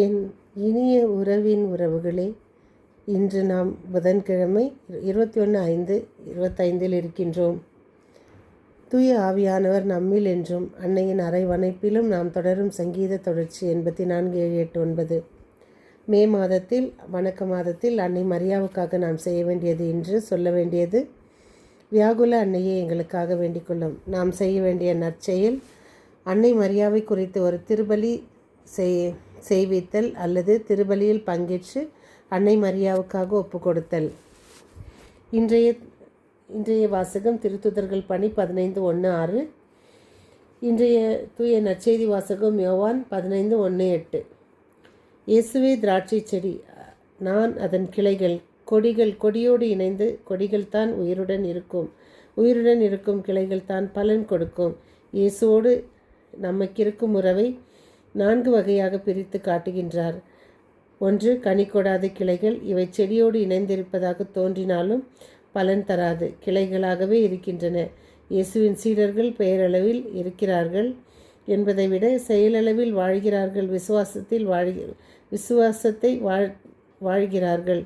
என் இனிய உறவின் உறவுகளே இன்று நாம் புதன்கிழமை இருபத்தி ஒன்று ஐந்து இருபத்தைந்தில் இருக்கின்றோம். தூய ஆவியானவர் நம்மில் என்றும் அன்னையின் அரைவணைப்பிலும் நாம் தொடரும் சங்கீத தொடர்ச்சி எண்பத்தி நான்கு ஏழு எட்டு ஒன்பது. மே மாதத்தில் வணக்க மாதத்தில் அன்னை மரியாவுக்காக நாம் செய்ய வேண்டியது என்று சொல்ல வேண்டியது வியாகுல அன்னையை எங்களுக்காக வேண்டிக் கொள்ளும். நாம் செய்ய வேண்டிய நற்செயல் அன்னை மரியாவை குறித்து ஒரு திருபலி செய் செய்வித்தல் அல்லது திருபலியில் பங்கேற்று அன்னை மரியாவுக்காக ஒப்பு கொடுத்தல் இன்றைய இன்றைய வாசகம் திருத்துதர்கள் பணி பதினைந்து ஒன்று ஆறு. இன்றைய தூய நற்செய்தி வாசகம் யோவான் பதினைந்து ஒன்று எட்டு. இயேசுவே திராட்சை செடி நான் அதன் கிளைகள் கொடிகள் கொடியோடு இணைந்து கொடிகள் தான் உயிருடன் இருக்கும். உயிருடன் இருக்கும் கிளைகள் தான் பலன் கொடுக்கும். இயேசுவோடு நமக்கிருக்கும் உறவை நான்கு வகையாக பிரித்து காட்டுகின்றார். ஒன்று கனி கொடாத கிளைகள். இவை செடியோடு இணைந்திருப்பதாக தோன்றினாலும் பலன் தராது. கிளைகளாகவே இருக்கின்றன. இயேசுவின் சீடர்கள் பெயரளவில் இருக்கிறார்கள் என்பதை விட செயலளவில் வாழ்கிறார்கள் விசுவாசத்தில் வாழ் விசுவாசத்தை வாழ் வாழ்கிறார்கள்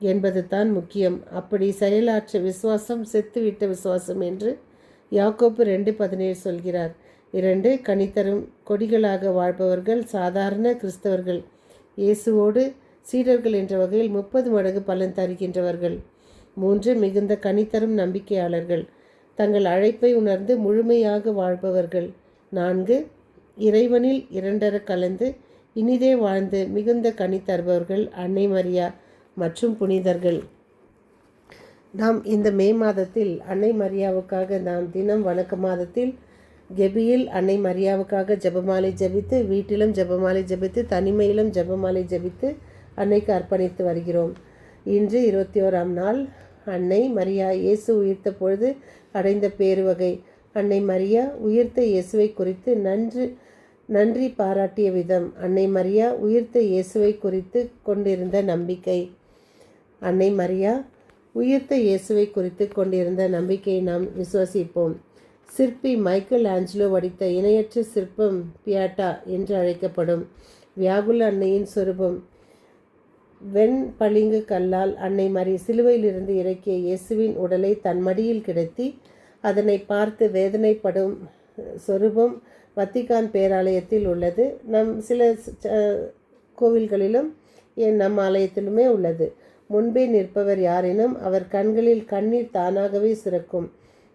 என்பது தான் முக்கியம். அப்படி செயலாற்ற விசுவாசம் செத்துவிட்ட விசுவாசம் என்று யாக்கோப்பு ரெண்டு பதினேழு சொல்கிறார். இரண்டு கனித்தரும் கொடிகளாக வாழ்பவர்கள் சாதாரண கிறிஸ்தவர்கள். இயேசுவோடு சீடர்கள் என்ற வகையில் முப்பது மடங்கு பலன் தருகின்றவர்கள். மூன்று மிகுந்த கனித்தரும் நம்பிக்கையாளர்கள். தங்கள் அழைப்பை உணர்ந்து முழுமையாக வாழ்பவர்கள். நான்கு இறைவனில் இரண்டர கலந்து இனிதே வாழ்ந்து மிகுந்த கனி தருபவர்கள் அன்னை மரியா மற்றும் புனிதர்கள். நாம் இந்த மே மாதத்தில் அன்னை மரியாவுக்காக நாம் தினம் வணக்க மாதத்தில் கெபியில் அன்னை மரியாவுக்காக ஜெபமாலை ஜபித்து வீட்டிலும் ஜெபமாலை ஜபித்து தனிமையிலும் ஜெபமாலை ஜபித்து அன்னைக்கு அர்ப்பணித்து வருகிறோம். இன்று இருபத்தி ஓராம் நாள். அன்னை மரியா இயேசு உயிர்த்த பொழுது அடைந்த பேருவகை அன்னை மரியா உயிர்த்த இயேசுவை குறித்து நன்று நன்றி பாராட்டிய விதம். அன்னை மரியா உயிர்த்த இயேசுவை குறித்து கொண்டிருந்த நம்பிக்கை. அன்னை மரியா உயிர்த்த இயேசுவை குறித்து கொண்டிருந்த நம்பிக்கையை நாம் விசுவசிப்போம். சிற்பி மைக்கேல் ஆஞ்சலோ வடித்த இணையற்ற சிற்பம் பியாட்டா என்று அழைக்கப்படும். வியாகுல அன்னையின் சொரூபம். வெண் பளிங்கு கல்லால் அன்னை மறி சிலுவையிலிருந்து இறக்கிய இயேசுவின் உடலை தன் மடியில் கிடத்தி அதனை பார்த்து வேதனைப்படும் சொரூபம் வத்திகான் பேராலயத்தில் உள்ளது. நம் சில கோவில்களிலும் நம் ஆலயத்திலுமே உள்ளது. முன்பே நிற்பவர் யாரேனும் அவர் கண்களில் கண்ணீர் தானாகவே சுரக்கும்.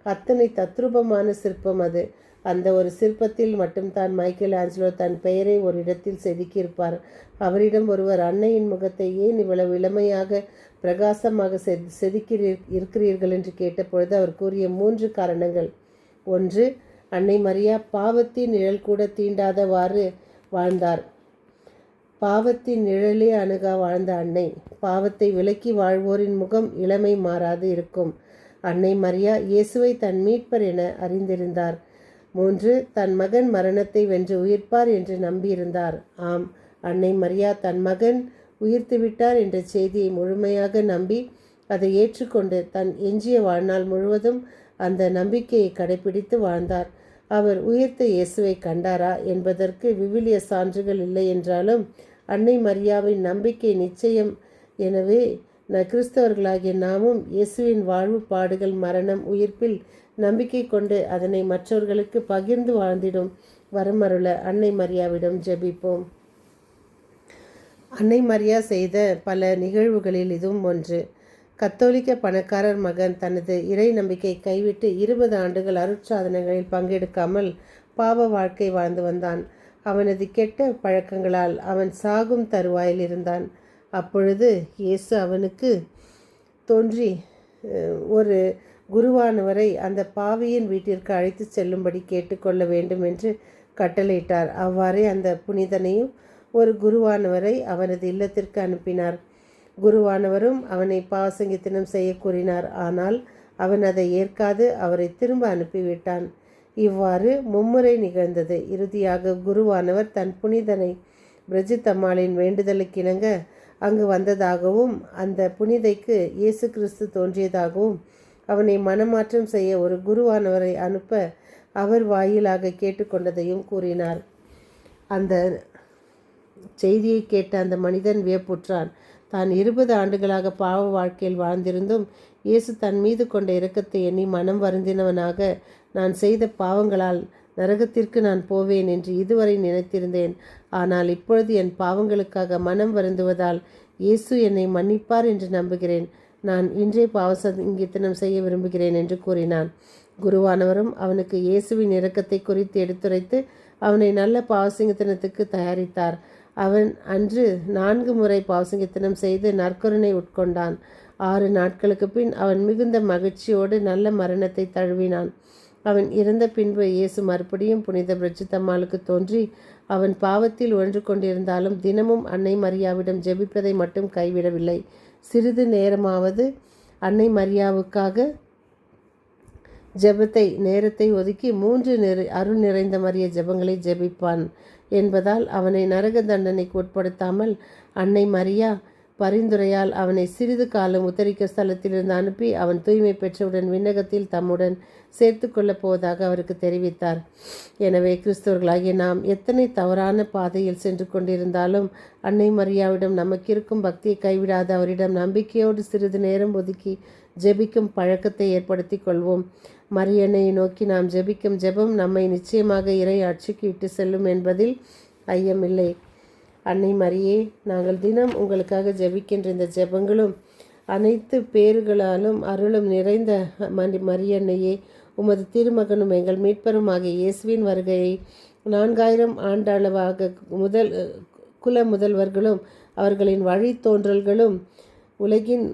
அத்தனை தத்ரூபமான சிற்பம் அது. அந்த ஒரு சிற்பத்தில் மட்டும்தான் மைக்கேல் ஆஞ்சலோ தன் பெயரை ஒரு இடத்தில் செதுக்கியிருப்பார். அவரிடம் ஒருவர் அன்னையின் முகத்தை ஏன் இவ்வளவு இளமையாக பிரகாசமாக செ செதுக்கி இருக்கிறீர்கள் என்று கேட்டபொழுது அவர் கூறிய மூன்று காரணங்கள். ஒன்று அன்னை மரியா பாவத்தின் நிழல் கூட தீண்டாதவாறு வாழ்ந்தார். பாவத்தின் நிழலே அணுகா வாழ்ந்த அன்னை. பாவத்தை விலக்கி வாழ்வோரின் முகம் இளமை மாறாது இருக்கும். அன்னை மரியா இயேசுவை தன் மீட்பர் என அறிந்திருந்தார். மூன்று தன் மகன் மரணத்தை வென்று உயிர்ப்பார் என்று நம்பியிருந்தார். ஆம் அன்னை மரியா தன் மகன் உயிர்த்து விட்டார் என்ற செய்தியை முழுமையாக நம்பி அதை ஏற்றுக்கொண்டு தன் எஞ்சிய வாழ்நாள் முழுவதும் அந்த நம்பிக்கையை கடைபிடித்து வாழ்ந்தார். அவர் உயிர்த்த இயேசுவை கண்டாரா என்பதற்கு விவிலிய சான்றுகள் இல்லை என்றாலும் அன்னை மரியாவின் நம்பிக்கை நிச்சயம். எனவே கிறிஸ்தவர்களாகிய நாமும் இயேசுவின் வாழ்வு பாடுகள் மரணம் உயிர்ப்பில் நம்பிக்கை கொண்டு அதனை மற்றவர்களுக்கு பகிர்ந்து வாழ்ந்திடும். வரமருள அன்னை மரியாவிடம் ஜெபிப்போம். அன்னை மரியா செய்த பல நிகழ்வுகளில் இதுவும் ஒன்று. கத்தோலிக்க பணக்காரர் மகன் தனது இறை நம்பிக்கை கைவிட்டு இருபது ஆண்டுகள் அருட்சாதனங்களில் பங்கெடுக்காமல் பாவ வாழ்க்கை வாழ்ந்து வந்தான். அவனது கெட்ட பழக்கங்களால் அவன் சாகும் தருவாயில் இருந்தான். அப்பொழுது இயேசு அவனுக்கு தோன்றி ஒரு குருவானவரை அந்த பாவியின் வீட்டிற்கு அழைத்து செல்லும்படி கேட்டுக்கொள்ள வேண்டும் என்று கட்டளையிட்டார். அவ்வாறே அந்த புனிதனையும் ஒரு குருவானவரை அவனது இல்லத்திற்கு அனுப்பினார். குருவானவரும் அவனை பாவசங்கித்தனம் செய்ய கூறினார். ஆனால் அவன் அதை ஏற்காது அவரை திரும்ப அனுப்பிவிட்டான். இவ்வாறு மும்முறை நிகழ்ந்தது. இறுதியாக குருவானவர் தன் புனிதனை பிரஜித்தம்மாளின் வேண்டுதலுக்கிணங்க அங்கு வந்ததாகவும் அந்த புனிதைக்கு இயேசு கிறிஸ்து தோன்றியதாகவும் அவனை மனமாற்றம் செய்ய ஒரு குருவானவரை அனுப்ப அவர் வாயிலாக கேட்டுக்கொண்டதையும் கூறினார். அந்த செய்தியை கேட்ட அந்த மனிதன் வியப்புற்றான். தான் இருபது ஆண்டுகளாக பாவ வாழ்க்கையில் வாழ்ந்திருந்தும் இயேசு தன் மீது கொண்ட இரக்கத்தை எண்ணி மனம் வருந்தினவனாக நான் செய்த பாவங்களால் நரகத்திற்கு நான் போவேன் என்று இதுவரை நினைத்திருந்தேன். ஆனால் இப்பொழுது என் பாவங்களுக்காக மனம் வருந்துவதால் இயேசு என்னை மன்னிப்பார் என்று நம்புகிறேன். நான் இன்றே பாவசங்கீர்த்தனம் செய்ய விரும்புகிறேன் என்று கூறினான். குருவானவரும் அவனுக்கு இயேசுவின் இரக்கத்தை குறித்து எடுத்துரைத்து அவனை நல்ல பாவசிங்கத்தனத்துக்கு தயாரித்தார். அவன் அன்று நான்கு முறை பாவசிங்கத்தனம் செய்து நற்கருணை உட்கொண்டான். ஆறு நாட்களுக்கு பின் அவன் மிகுந்த மகிழ்ச்சியோடு நல்ல மரணத்தை தழுவினான். அவன் இறந்த பின்பு இயேசு மறுபடியும் புனித பிரச்சித்தம்மாளுக்கு தோன்றி அவன் பாவத்தில் ஒன்று கொண்டிருந்தாலும் தினமும் அன்னை மரியாவிடம் ஜெபிப்பதை மட்டும் கைவிடவில்லை. சிறிது நேரமாவது அன்னை மரியாவுக்காக ஜெபத்தை நேரத்தை ஒதுக்கி மூன்று நிறை அருள் நிறைந்த மரிய ஜெபங்களை ஜெபிப்பான் என்பதால் அவனை நரக தண்டனைக்கு உட்படுத்தாமல் அன்னை மரியா பரிந்துரையால் அவனை சிறிது காலம் உத்தரிக்க ஸ்தலத்திலிருந்து அனுப்பி அவன் தூய்மை பெற்றவுடன் விண்ணகத்தில் தம்முடன் சேர்த்து கொள்ளப் போவதாக அவருக்கு தெரிவித்தார். எனவே கிறிஸ்தவர்களாகிய நாம் எத்தனை தவறான பாதையில் சென்று கொண்டிருந்தாலும் அன்னை மரியாவிடம் நமக்கிருக்கும் பக்தியை கைவிடாத அவரிடம் நம்பிக்கையோடு சிறிது நேரம் ஒதுக்கி ஜெபிக்கும் பழக்கத்தை ஏற்படுத்தி கொள்வோம். மரியன்னையை நோக்கி நாம் ஜெபிக்கும் ஜெபம் நம்மை நிச்சயமாக இறை ஆட்சிக்கு இட்டு செல்லும் என்பதில் ஐயமில்லை. அன்னை மரியே நாங்கள் தினம் உங்களுக்காக ஜெபிக்கின்ற இந்த ஜெபங்களும் அனைத்து பேறுகளாலும் அருளும் நிறைந்த மரி மரியன்னையே உமது திருமகனும் எங்கள் மீட்பருமாகிய இயேசுவின் வருகையை நான்காயிரம் ஆண்டளவாக முதல் குல முதல்வர்களும் அவர்களின் வழித்தோன்றல்களும் உலகின்